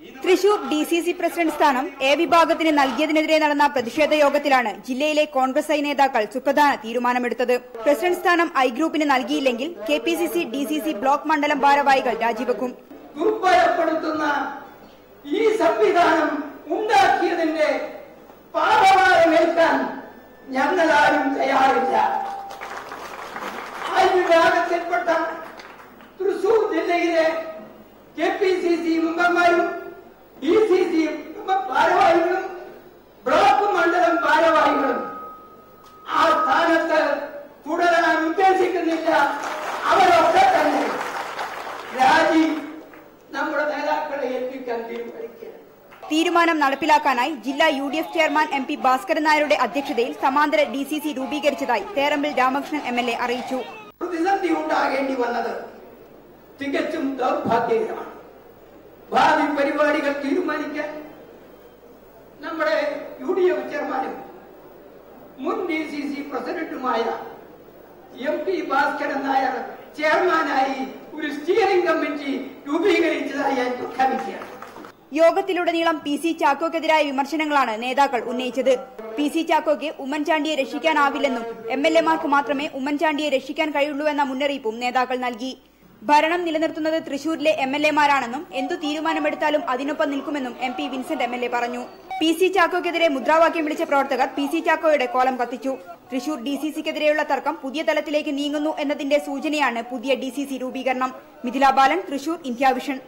Thrissur D C C president സ്ഥാനം A വിഭാഗത്തിന് നൽകിയതിനെതിരെ നടന്ന പ്രതിഷേധ യോഗത്തിലാണ് ജില്ലയിലെ കോൺഗ്രസ് ഐ നേതാക്കൾ സുപ്രധാന തീരുമാനമെടുത്തത്. പ്രസിഡന്റ് സ്ഥാനം ഐ ഗ്രൂപ്പിന് നൽകിയില്ലെങ്കിൽ K P C C D C C block മണ്ഡലം ഭാരവാഹികൾ രാജിവെക്കും. ദുർബലപ്പെടുത്തുന്ന ഈ സംവിധാനം ഉണ്ടാക്കിയതിന്റെ പാപഭാരമേൽക്കാൻ ഞങ്ങളാരും തയ്യാറില്ല. വിഭാഗത്തിൽപ്പെട്ട തൃശൂർ ജില്ലയിലെ K P C C D C C ഭാരവാഹികളും ബ്ലോക്ക് മണ്ഡലം ഭാരവാഹികളും ആ സ്ഥാനത്ത് തുടരാൻ ഉദ്ദേശിക്കുന്നില്ല. അവരൊക്കെ തന്നെ രാജി നമ്മുടെ നേതാക്കളെ ഏൽപ്പിക്കാൻ തീരുമാനിക്കുക തീരുമാനം നടപ്പിലാക്കാനായി ജില്ലാ U D F chairman M P Bhaskaran നായരുടെ അധ്യക്ഷതയിൽ സമാന്തര D C C രൂപീകരിച്ചതായി Therambil Ramakrishnan M L A അറിയിച്ചു. പ്രതിസന്ധി ഉണ്ടാകേണ്ടി വന്നത് തികച്ചും ദൗർഭാഗ്യകരമാണ്. ഭാവി പരിപാടികൾ തീരുമാനിക്കാൻ നമ്മുടെ യു ഡി എഫ് ചെയർമാനും മുൻ ഡി സി സി പ്രസിഡന്റുമായ എം പി ഭാസ്കരൻ നായർ ചെയർമാനായി ഒരു സ്റ്റിയറിംഗ് കമ്മിറ്റി രൂപീകരിച്ചതായി ഞാൻ പ്രഖ്യാപിക്കുകയാണ്. യോഗത്തിലുടനീളം പി സി ചാക്കോക്കെതിരായ വിമർശനങ്ങളാണ് നേതാക്കൾ ഉന്നയിച്ചത്. പി സി ചാക്കോയ്ക്ക് ഉമ്മൻചാണ്ടിയെ രക്ഷിക്കാനാവില്ലെന്നും എം എൽ എമാർക്ക് മാത്രമേ ഉമ്മൻചാണ്ടിയെ രക്ഷിക്കാൻ കഴിയുള്ളൂ എന്ന മുന്നറിയിപ്പും നേതാക്കൾ നൽകി. ഭരണം നിലനിർത്തുന്നത് തൃശൂരിലെ എം എൽ എമാരാണെന്നും എന്തു തീരുമാനമെടുത്താലും അതിനൊപ്പം നിൽക്കുമെന്നും M P Vincent M L A പറഞ്ഞു. പി സി ചാക്കോയ്ക്കെതിരെ മുദ്രാവാക്യം വിളിച്ച പ്രവർത്തകർ പി സി ചാക്കോയുടെ കോലം കത്തിച്ചു. തൃശൂർ ഡി സി സിക്കെതിരെയുള്ള തർക്കം പുതിയ തലത്തിലേക്ക് നീങ്ങുന്നു എന്നതിന്റെ സൂചനയാണ് പുതിയ ഡി സി സി രൂപീകരണം. Mithila Balan Thrissur India Vision.